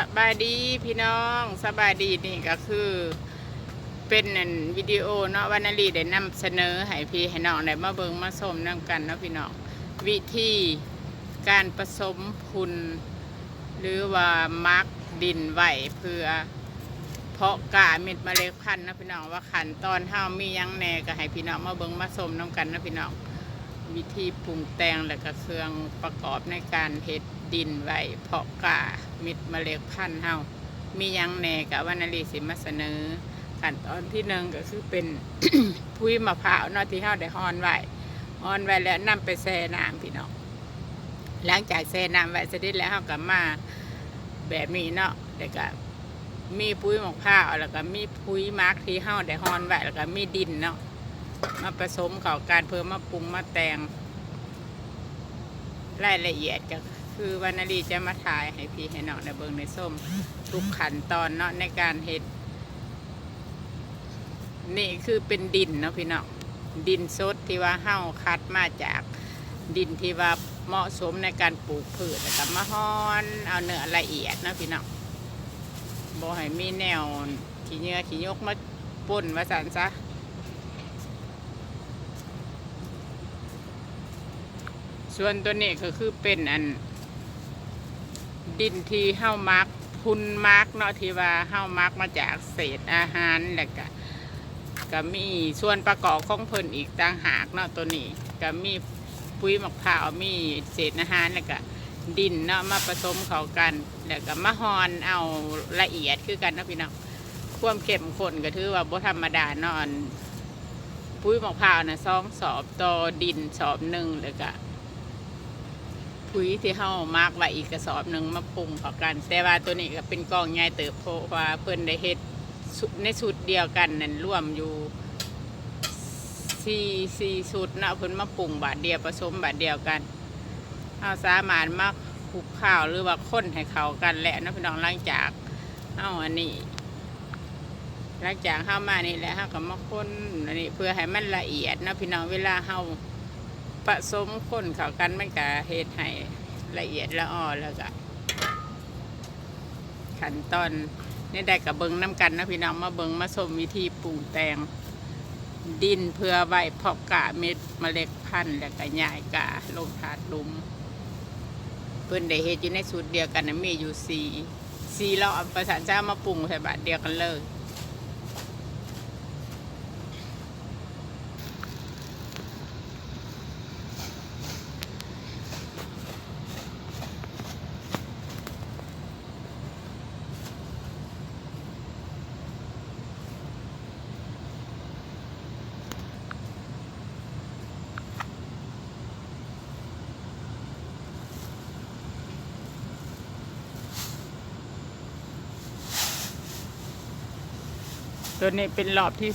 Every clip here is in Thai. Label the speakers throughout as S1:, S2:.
S1: สบายดีพี่น้องสบายดีนี่ก็คือ เป็นอันวิดีโอเนาะวานาลีได้นำเสนอให้พี่ให้น้องได้มาเบิงมาชมนํกันเนาะพี่น้องวิธีการผสมพุนหรือว่ามักดินไหวเพื่อ เพาะกาเม็ดเมล็ดพันธุ์นะพี่น้องว่าขันตอนเฮามียังแน่ก็ให้พี่น้องมาเบิงมาชมนํกันนะพี่น้อง วิธีปรุงแต่งและก็เครื่องประกอบในการเฮ็ดดินไว้เพาะกาม็ดเมล็ดพันธุ์เฮามียังแหน่กับวานาลีสิมาเสนอขั้นตอนที่หนึ่งก็คือเป็นพุ้ยมะพร้าวเนาะที่เฮาได้ฮอนไว้ฮอนไว้แล้วนำไปแช่น้ำพี่น้องหลังจากแช่น้ำไว้เสร็จแล้วเฮาก็มาแบบนี้เนาะแล้วก็มีปุ้ยมะพร้าวแล้วก็มีปุ้ยมักที่เฮาได้ฮอนไว้แล้วก็มีดินเนาะ มาผสมเข้าการเพิ่มมาปรุงมาแต่งรายละเอียดก็คือวรรณลีจะมาถ่ายให้พี่ให้น้องในเบิงในส้มทุกขั้นตอนเนาะในการเฮ็ด นี่คือเป็นดินเนาะพี่น้องดินสดที่ว่าเฮ้าคัดมาจากดินที่ว่าเหมาะสมในการปลูกพืชแล้วก็มาฮ้อนเอาเนื้อละเอียดนะพี่น้องบ่ให้มีแนวขี้เหงื่อขี้ยกมาป่นว่าสันซะ ส่วนตัวนี้ก็คือเป็นอัน ดินที่เฮ้ามักพุนมักเนาะที่ว่าเฮ้ามักมาจากเศษอาหารแล้วก็ก็มีส่วนประกอบของเพิ่นอีกต่างหากเนาะตัวนี้ก็มีปุ๋ยมะพร้าวมีเศษอาหารแล้วก็ดินเนาะมาผสมเข้ากัน แล้วก็มาฮอนเอาละเอียดคือกันเนาะพี่น้องความเข้มข้นก็ถือว่าบ่ธรรมดาเนาะอันปุ๋ยมะพร้าวนะสองสอบต่อดินสอบหนึ่งแล้วก็ ปุ๋ยที่เฮามาร์กไว้อีกกระสอบหนึ่งมาปรุงเข้ากัน แต่ว่าตัวนี้ก็เป็นกองใหญ่เติบเพราะว่าเพิ่นได้เฮ็ดในสูตรเดียวกันนั่นร่วมอยู่สี่สี่สูตรนะเพิ่นมาปรุงบาทเดียวผสมบาทเดียวกันเฮาสามารถมาคลุกข้าวหรือว่าข้นให้เข้ากันแหละนาะพี่น้องหลังจากเอาอันนี้หลังจากเฮามานี่แหละเฮาก็มาข้นอันนี้เพื่อให้มันละเอียดนาะพี่น้องเวลาเฮา ผสมข้นเข้ากันมันก็เฮ็ดให้ละเอียดละอ่อแล้วก็ขั้นตอนนี่ได้กับเบิงน้ำกันนะพี่น้องมาเบิงมาชมวิธีปรุงแตง ดินเพื่อไว้พาะกะเม็ดเมล็ดพันธุ์แล้วก็หย่ายกะลงถาดลุมเพิ่นได้เฮ็ดอยู่ในสูตรเดียวกันนะมีอยู่สี่สี่เราอาประสานเจ้ามาปรุงใส่บาทเดียวกันเลย ตัวนี้เป็นรอบที่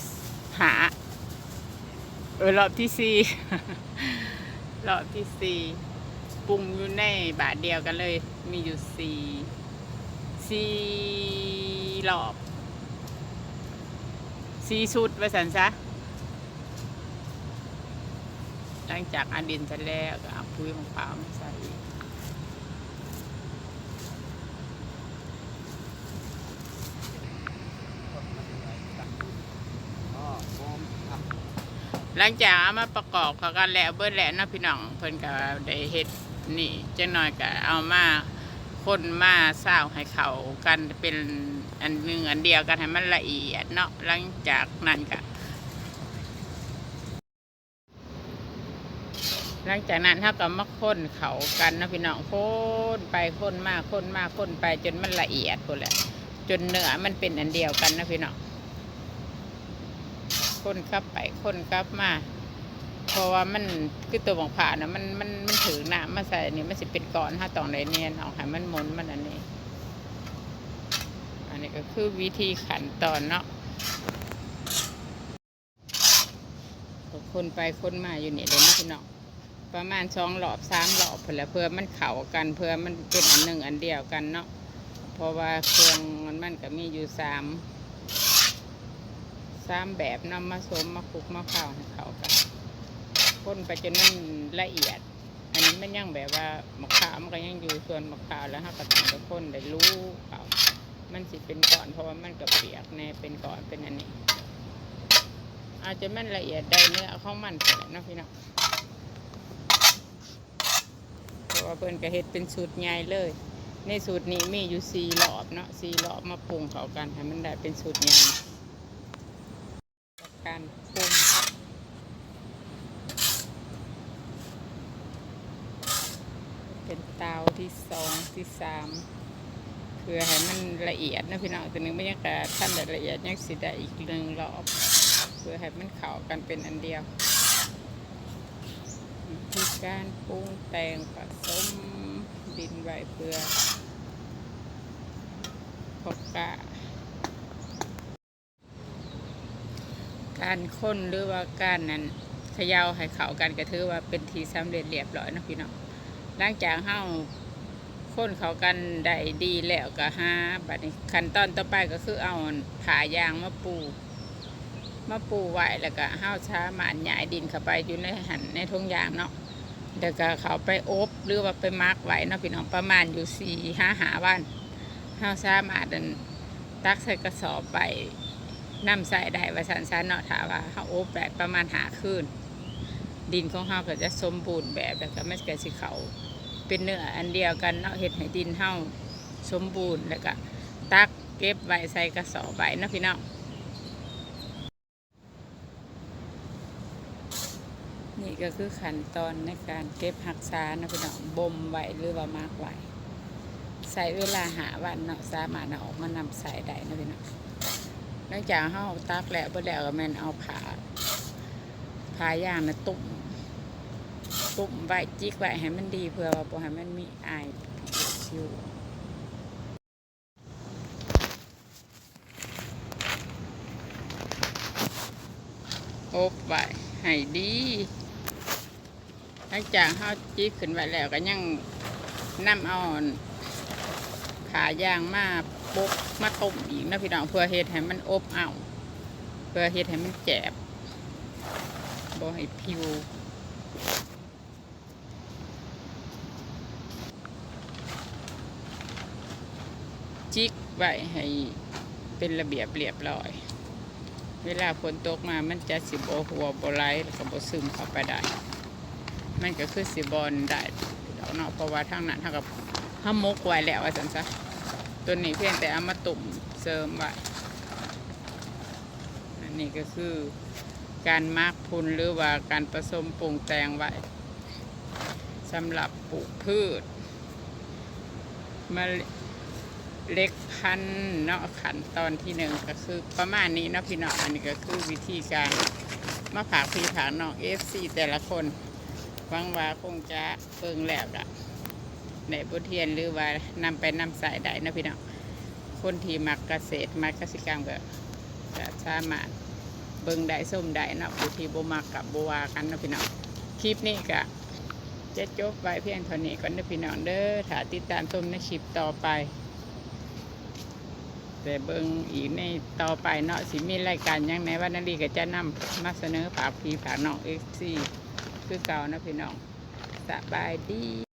S1: หา เออรอบที่สี่ รอบที่สี่ปรุงอยู่ในบาทเดียวกันเลย มีอยู่สี่สี่รอบสี่ชุดไว้สันซะหลังจากอันดินเสร็จแล้วก็เอาปุ๋ยมะพร้ามาใส่อีก
S2: อ๋อมอมครับ
S1: หลังจากเอามาประกอบเขากันแล้วเบิดแล้วนะพี่น้องเพิ่นก็ได้เฮ็ดนี่จังหน่อยก็เอามาคนมาเศร้าให้เขากันเป็นอันหนึ่งอันเดียวกันให้มันละเอียดเนาะหลังจากนั้นก็หลังจากนั้นเขาก็มาค้นเขากันนะพี่น้องค้นไปค้นมาค้นมาค้นไปจนมันละเอียดพุ่นแหละจนเนื้อมันเป็นอันเดียวกันนะพี่น้อง คนกลับไปคนกลับมา เพราะว่ามันคือตัวของผ่านะมันมันมันถือน้ำมาใส่นี่มันสิเป็นก้อนถ้าตองไดเนียนออกให้มันหมุนมันอันนี้ อันนี้ก็คือวิธีขันตอนเนาะคนไปคนมาอยู่นี่เลยนะพี่น้องประมาณสองหลอบสามหลอบพอแล้วเพื่อมันเข่ากันเพื่อมันเป็นอันหนึ่งอันเดียวกันเนาะเพราะว่าเครื่องมันมันก็มีอยู่สาม สามแบบนำมาสมมาคลุกมาเข้าให้เข้ากันพ่นไปจนมันละเอียด อันนี้มันยังแบบว่ามะขามมันก็ยังอยู่ส่วนมะขามแล้วฮะก็ต้องทุกคนได้รู้เอามันสิเป็นก่อนเพราะว่ามันก็เปียกแน่เป็นก่อนเป็นอันนี้ อาจจะมันละเอียดได้เนื้อของมันเสร็จนาะพี่น้องเพราะว่าเพิ่นก็เฮ็ดเป็นสูตรใหญ่เลยในสูตรนี้มีอยู่สี่รอบเนาะสี่รอบมาปรุงเข้ากันให้มันได้เป็นสูตรใหญ่ การปรุงเป็นเตาที่สองที่สามเพื่อให้มันละเอียดนะพี่น้องตัวหนึงไม่ยังกะท่านละเอียดยังสิได้อีกหนึ่งรอบเพื่อให้มันเข้ากันเป็นอันเดียววิธีการปรุงแต่งผสมดินไว้เพื่อพบกะ การค้นหรือว่าการนั้นเขย่าให้เขากันก็ถือว่าเป็นทีสำเร็จเรียบร้อยเนาะพี่น้องหลังจากเฮาค้นเขากันได้ดีแล้วก็หาบัดนี้ขั้นตอนต่อไปก็คือเอาผ่ายางมาปูมาปูไว้แล้วก็ห้าวช้าหมานหยายดินเข้าไปอยู่ในหันในทงยางเนาะแล้วก็เขาไปอบหรือว่าไปมักไว้เนาะพี่น้องประมาณอยู่สี่ห้าหาวันห้าวช้าหมาดันตักใส่กระสอบไป นำใส่ได้ว่าสันสันเนาะถาว่าเขาอบแบบประมาณหาคืนดินของเขาก็จะสมบูรณ์แบบแล้วก็ไม่เกิดสิเขาเป็นเนื้ออันเดียวกันเนาะเห็ดให้ดินเฮาสมบูรณ์แล้วก็ตักเก็บไว้ใส่กระสอบไว้เนะพี่น้องนี่ก็คือขั้นตอนในการเก็บหักษานะพี่น้องบ่มไว้หรือว่ามากไว้ใส่เวลาหาวันเนาะสามารถเอาออกมานำใส่ได้นะพี่น้อง หลังจากเฮาตักแล้วบ่แล้วก็แม่นเอาผ้าผ้าย่างนะตุ่มตุ่มไว้จิกไว้ให้มันดีเพื่อว่าบ่ให้มันมีอายอยู่อบไว้ให้ดีหลังจากเฮาจีขึ้นไว้แล้วก็ยังนำเอาขายางมา ปุกมาต้มอีกนะพี่น้องเพื่อเฮ็ดให้มันอบเอาเพื่อเฮ็ดให้มันแจบบ่ให้ผิวจิกไว้ให้เป็นระเบียบเรียบร้อย เวลาฝนตกมามันจะสิบโอหัวโบไลแล้วก็บซึมเข้าไปได้ มันก็คือสิบอลได้ดอกเนาะเพราะว่าทางนั้นเท่ากับห้ามกไว้แล้วว่าสันซะ ตัวนี้เพียงแต่เอามาตุ่มเสริมไว้อันนี้ก็คือการมาร์กพุนหรือว่าการผสมปรุงแต่งไว้สำหรับปลูกพืชมาเล็กพันธุ์เนาะขันตอนที่หนึ่งก็คือประมาณนี้เนาะพี่น้องอันนี้ก็คือวิธีการมาผากพี่ผากน้องเอฟซีแต่ละคนหวังว่าคงจะเบิ่งแล้วกะ ในบทเรียนหรือว่านำไปนำใส่ได้นะพี่น้องคนที่มักเกษตรมักเกษตรกรรมก็จะสามารถเบิ่งได้ส้มได้เนาะผู้ที่บ่มักกับบ่ว่ากันนะพี่น้องคลิปนี้ก็จะจบไว้เพียงเท่านี้ก่อนนะพี่น้องเด้อถ้าติดตามชมในคลิปต่อไป แต่เบิ่งอีกในต่อไปเนาะสิมีรายการยังในวันนาลีก็จะนำมาเสนอฝากพี่ฝากน้องเอ็กซี่คือเก่านะพี่น้องสบายดี